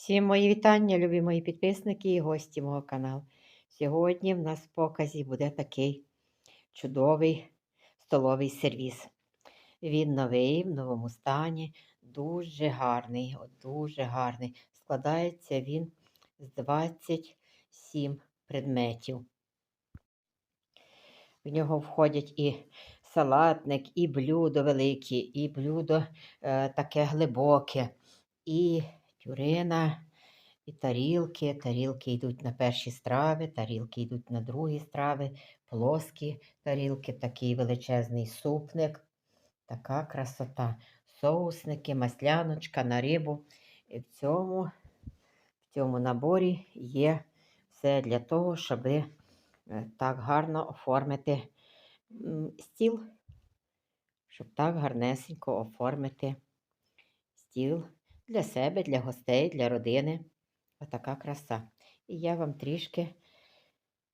Всім мої вітання, любі мої підписники і гості мого каналу. Сьогодні в нас в показі буде такий чудовий столовий сервіс. Він новий, в новому стані, дуже гарний, дуже гарний. Складається він з 27 предметів. В нього входять і салатник, і блюдо велике, і блюдо е, таке глибоке, і тюрина, і тарілки. Тарілки йдуть на перші страви, тарілки йдуть на другі страви, плоскі тарілки, такий величезний супник, така красота. Соусники, масляночка на рибу. І в цьому, в цьому наборі є все для того, щоб так гарно оформити стіл, щоб так гарнесенько оформити стіл для себе, для гостей, для родини. Отака краса. І я вам трішки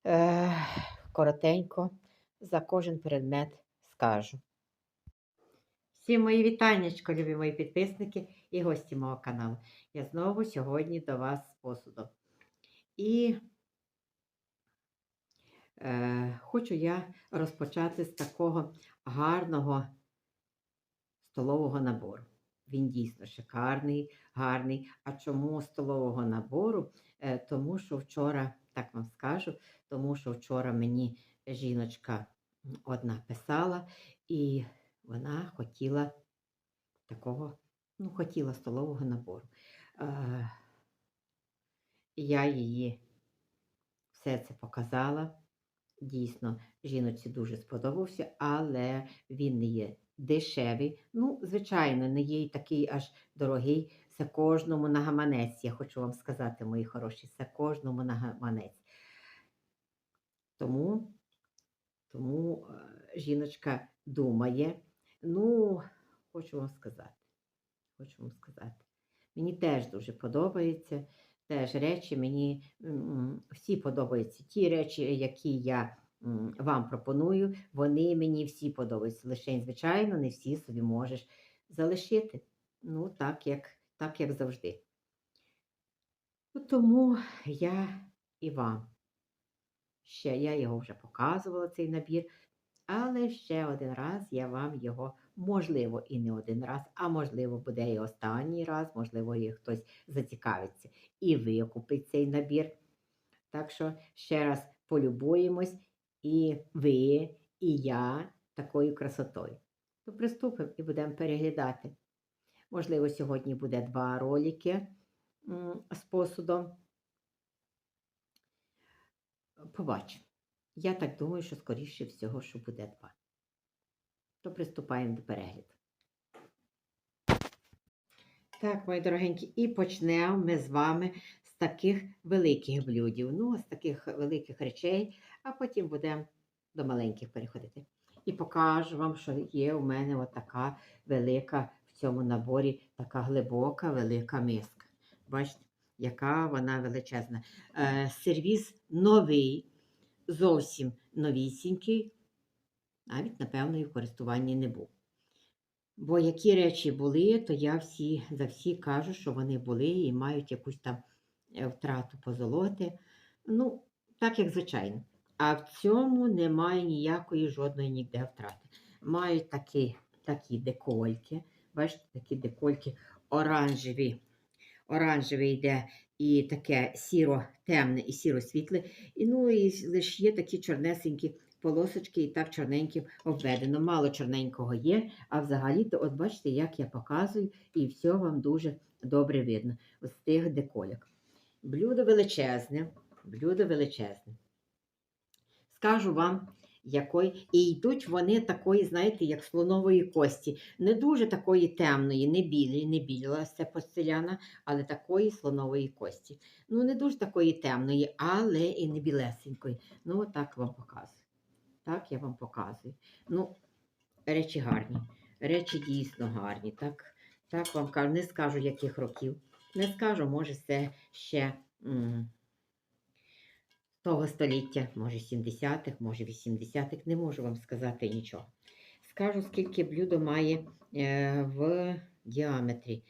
е, коротенько за кожен предмет скажу. Всім мої вітаннячко, любі мої підписники і гості мого каналу. Я знову сьогодні до вас з посудом. І е, хочу я розпочати з такого гарного столового набору. Він дійсно шикарний, гарний. А чому столового набору? Е, Тому що вчора, так вам скажу, тому що вчора мені жіночка одна писала, і вона хотіла такого, ну, хотіла столового набору. Е, Я її все це показала. Дійсно, жіночці дуже сподобався, але він не є дешевий. Ну, звичайно, не є такий аж дорогий. Це кожному на гаманець. Я хочу вам сказати, мої хороші, це кожному на гаманець. Тому, тому е, жіночка думає, ну, хочу вам сказати, хочу вам сказати. Мені теж дуже подобається. Теж речі мені всі подобаються. Ті речі, які я вам пропоную, вони мені всі подобаються. Лише, звичайно, не всі собі можеш залишити. Ну, так як, так, як завжди. Ну, Тому я і вам. Ще я його вже показувала, цей набір. Але ще один раз я вам його, можливо, і не один раз, а можливо, буде і останній раз, можливо, і хтось зацікавиться і викупить цей набір. Так що ще раз полюбуємось і ви, і я такою красотою. То приступимо і будемо переглядати. Можливо, сьогодні буде два ролики з посудом. Побачимо. Я так думаю, що скоріше всього, що буде два. То приступаємо до перегляду. Так, мої дорогенькі, і почнемо ми з вами з таких великих блюдів. Ну, з таких великих речей, а потім будемо до маленьких переходити. І покажу вам, що є у мене отака велика в цьому наборі, така глибока велика миска. Бачите, яка вона величезна. Е, сервіс новий, зовсім новісінький, навіть, напевно, і в користуванні не був. Бо які речі були, то я всі, за всі кажу, що вони були і мають якусь там е, втрату позолоти. Ну, так як звичайно. А в цьому немає ніякої жодної ніде втрати. Мають такі, такі декольки. Бачите, такі декольки оранжеві. Оранжевий йде і таке сіро-темне і сіро-світле. І, ну, і лише є такі чорнесенькі полосочки, і так чорненьким обведено. Мало чорненького є, а взагалі-то, от бачите, як я показую, і все вам дуже добре видно з тих деколяк. Блюдо величезне, блюдо величезне. Скажу вам, якої, і йдуть вони такої, знаєте, як слонової кості. Не дуже такої темної, не білі, не біла це постеляна, але такої слонової кості. Ну, не дуже такої темної, але і не білесенької. Ну, так вам показую. Так я вам показую. Ну, речі гарні. Речі дійсно гарні. Так, так вам кажу, не скажу, яких років. Не скажу, може, це ще м, того століття, може 70-х, може 80-х. Не можу вам сказати нічого. Скажу, скільки блюдо має е, в діаметрі.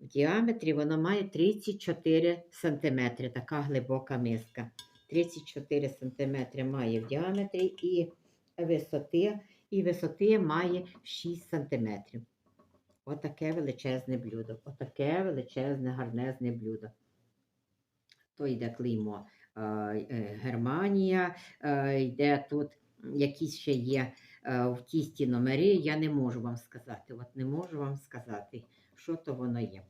В діаметрі воно має 34 см, така глибока миска. 34 см має в діаметрі і висоти, і висоти має 6 см. Отаке величезне блюдо. Отаке величезне, гарнезне блюдо. То йде клеймо Германія, е, йде тут якісь ще є е, в тісті номери. Я не можу вам сказати. От не можу вам сказати, що то воно є.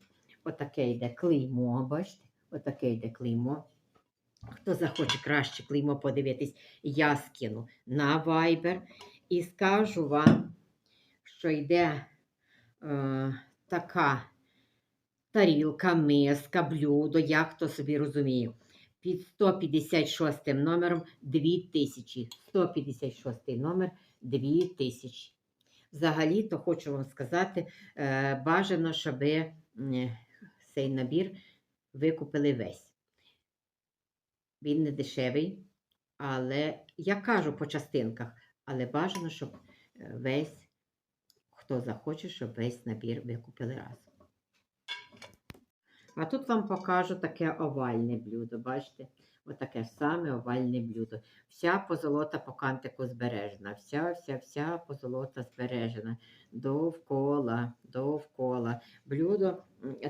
Отаке йде клеймо, бачите? Отаке йде клеймо. Хто захоче краще клеймо подивитись, я скину на Viber і скажу вам, що йде е, така тарілка, миска, блюдо, як хто собі розуміє. Під 156 номером 2000. 156 номер 2000. Взагалі-то хочу вам сказати, е, бажано, щоб е, цей набір ви купили весь. Він не дешевий, але я кажу по частинках, але бажано, щоб е, весь, хто захоче, щоб весь набір ви купили разом. А тут вам покажу таке овальне блюдо. Бачите? Отаке саме овальне блюдо. Вся позолота по кантику збережена. Вся, вся, вся позолота збережена. Довкола, довкола. Блюдо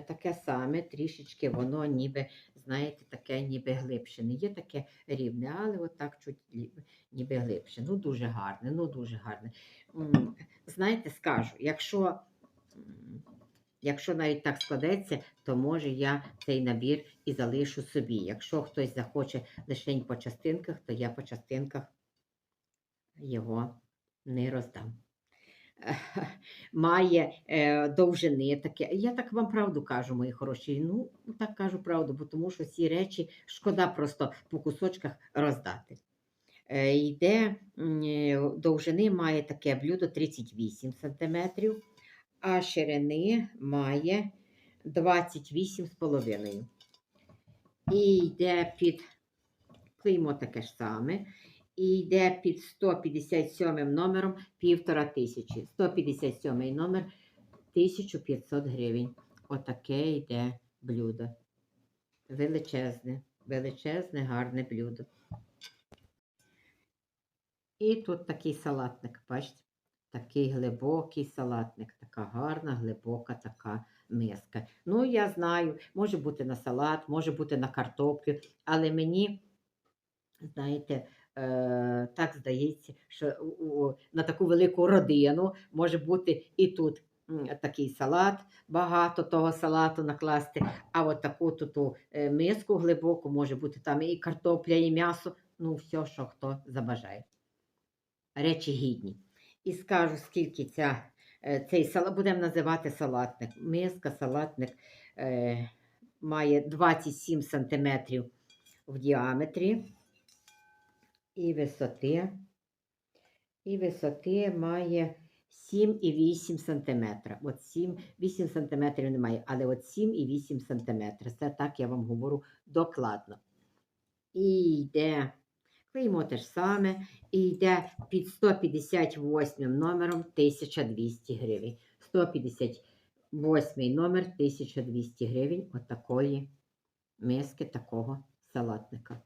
таке саме, трішечки воно ніби, знаєте, таке ніби глибше. Не є таке рівне, але отак чуть ніби глибше. Ну, дуже гарне, ну дуже гарне. Знаєте, скажу, якщо. Якщо навіть так складеться, то може я цей набір і залишу собі. Якщо хтось захоче лише по частинках, то я по частинках його не роздам. Має е, довжини таке. Я так вам правду кажу, мої хороші. Ну, так кажу правду, бо тому що ці речі шкода просто по кусочках роздати. Е, йде е, довжини має таке блюдо 38 см, а ширини має 28,5. І йде під клеймо таке ж саме. І йде під 157 номером півтора тисячі. 157 номер 1500 гривень. Отаке йде блюдо. Величезне, величезне, гарне блюдо. І тут такий салатник, бачите? Такий глибокий салатник, така гарна, глибока така миска. Ну, я знаю, може бути на салат, може бути на картоплю, але мені, знаєте, е, так здається, що на таку велику родину може бути і тут такий салат, багато того салату накласти, а от таку тут е, миску глибоку може бути там і картопля, і м'ясо, ну, все, що хто забажає. Речі гідні. І скажу, скільки ця, е, цей салат, будемо називати салатник. Миска, салатник е, має 27 см в діаметрі і висоти. І висоти має 7,8 см. От 7, 8 см немає, але от 7,8 см. Це так я вам говорю докладно. І йде, клеймо те ж саме, і йде під 158 номером 1200 гривень. 158 номер 1200 гривень от миски, такого салатника.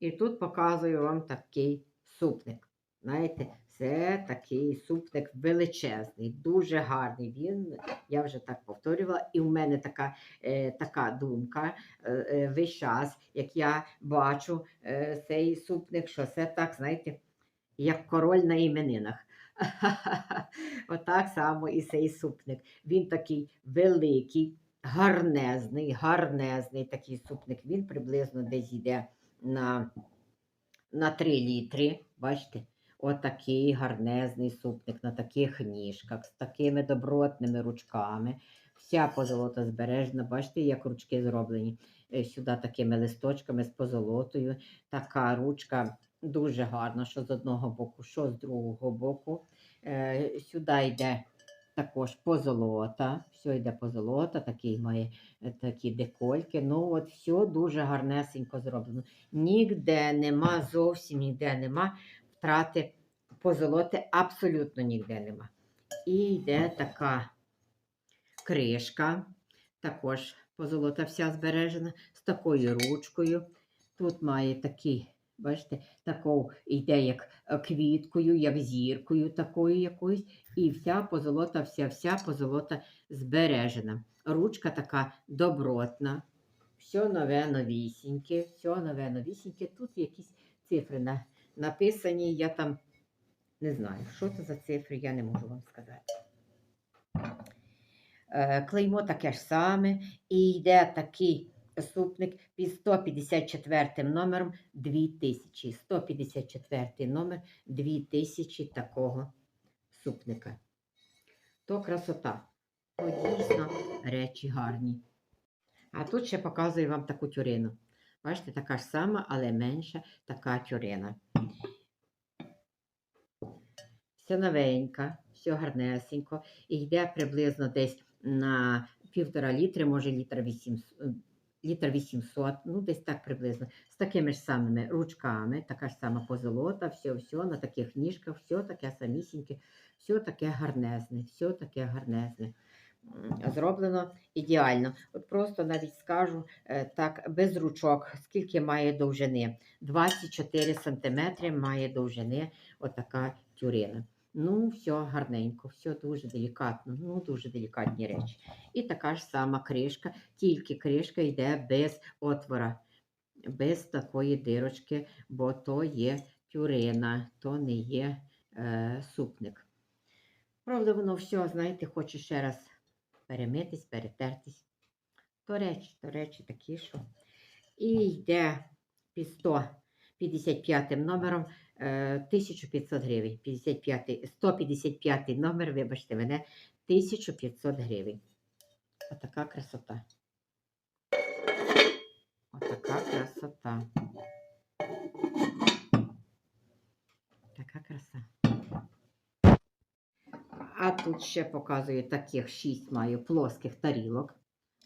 І тут показую вам такий супник. Знаєте, це такий супник величезний, дуже гарний. Він, я вже так повторювала, і в мене така, е, така думка е, е, весь час, як я бачу е, цей супник, що це так, знаєте, як король на іменинах. Отак само і цей супник. Він такий великий, гарнезний, гарнезний такий супник. Він приблизно десь йде на, на 3 літри. Бачите? Отакий гарнезний супник на таких ніжках, з такими добротними ручками. Вся позолота збережена. Бачите, як ручки зроблені. Е, Сюди такими листочками з позолотою. Така ручка дуже гарна, що з одного боку, що з другого боку. Е, Сюди йде також позолота. Все йде позолота, такий має е, такі декольки. Ну, от все дуже гарнесенько зроблено. Ніде нема, зовсім ніде нема втрати позолоти, абсолютно ніде нема. І йде така кришка, також позолота вся збережена, з такою ручкою. Тут має такий, бачите, таку йде як е, квіткою, як зіркою такою якоюсь. І вся позолота, вся вся позолота збережена. Ручка така добротна. Все нове новісіньке, все нове новісіньке. Тут якісь цифри на, написані. Я там не знаю, що це за цифри, я не можу вам сказати. Е, Клеймо таке ж саме, і йде такий супник під 154 номером 2000. 154 номер 2000 такого супника. То красота. То дійсно речі гарні. А тут ще показую вам таку тюрину. Бачите, така ж сама, але менша така тюрина. Все новенька, все гарнесенько. І йде приблизно десь на півтора літри, може літр 800, е, літр 800, ну десь так приблизно. З такими ж самими ручками, така ж сама позолота, все, все на таких ніжках, все таке самісіньке, все таке гарнезне, все таке гарнезне. Зроблено ідеально. От просто навіть скажу е, так, без ручок, скільки має довжини. 24 см має довжини отака тюрина. Ну, все гарненько, все дуже делікатно, ну дуже делікатні речі. І така ж сама кришка, тільки кришка йде без отвора, без такої дирочки, бо то є тюрина, то не є е, супник. Правда, воно все, знаєте, хоче ще раз перемитись, перетертись. То речі, то речі такі, що. І йде під 155 номером е, 1500 гривень. 55, 155 номер, вибачте мене, 1500 гривень. Отака красота. Отака красота. Така краса. А тут ще показую таких шість маю плоских тарілок.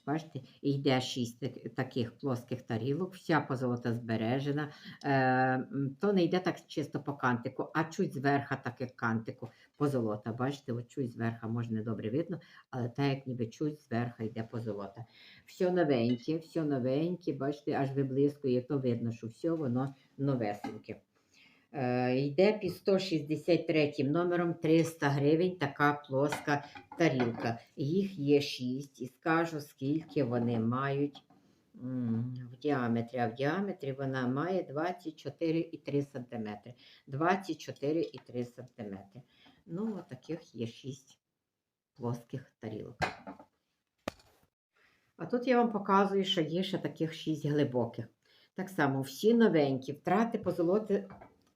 Бачите, йде шість таких плоских тарілок, вся позолота збережена. Е, то не йде так чисто по кантику, а чуть зверха так як кантику позолота. Бачите, от чуть зверха може не добре видно, але так як ніби чуть зверха йде позолота. Все новеньке, все новеньке, бачите, аж виблискує, то видно, що все воно новесеньке. Е, йде під 163 номером 300 гривень така плоска тарілка. Їх є 6 і скажу, скільки вони мають в діаметрі. А в діаметрі вона має 24,3 см. 24,3 см. Ну, таких є 6 плоских тарілок. А тут я вам показую, що є ще таких 6 глибоких. Так само, всі новенькі, втрати позолоти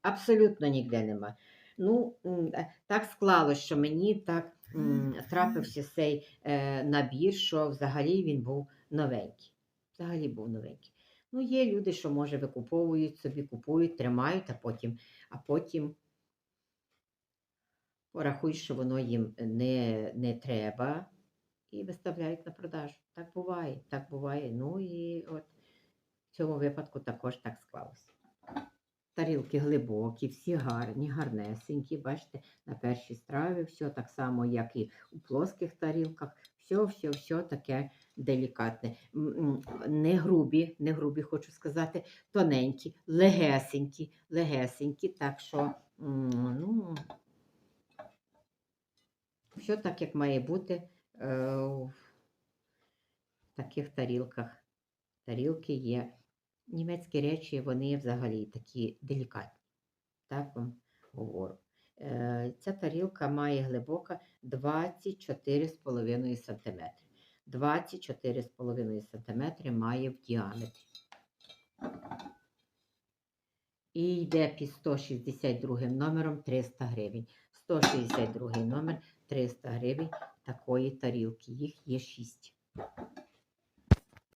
абсолютно ніде нема. Ну, е, так склалося, що мені так трапився цей е, набір, що взагалі він був новенький. Взагалі був новенький. Ну, є люди, що, може, викуповують собі, купують, тримають, а потім, а потім порахують, що воно їм не, не треба, і виставляють на продажу. Так буває, так буває. Ну і от в цьому випадку також так склалося. Тарілки глибокі, всі гарні, гарнесенькі. Бачите, на першій страві все так само, як і у плоских тарілках. Все, все, все таке делікатне. Не грубі, не грубі, хочу сказати, тоненькі, легесенькі, легесенькі. Так що, ну, все так, як має бути е, в таких тарілках. Тарілки є. Німецькі речі, вони взагалі такі делікатні. Так вам говорю. Е, Ця тарілка має глибока 24,5 см. 24,5 см має в діаметрі. І йде під 162 номером 300 гривень. 162 номер 300 гривень такої тарілки. Їх є 6.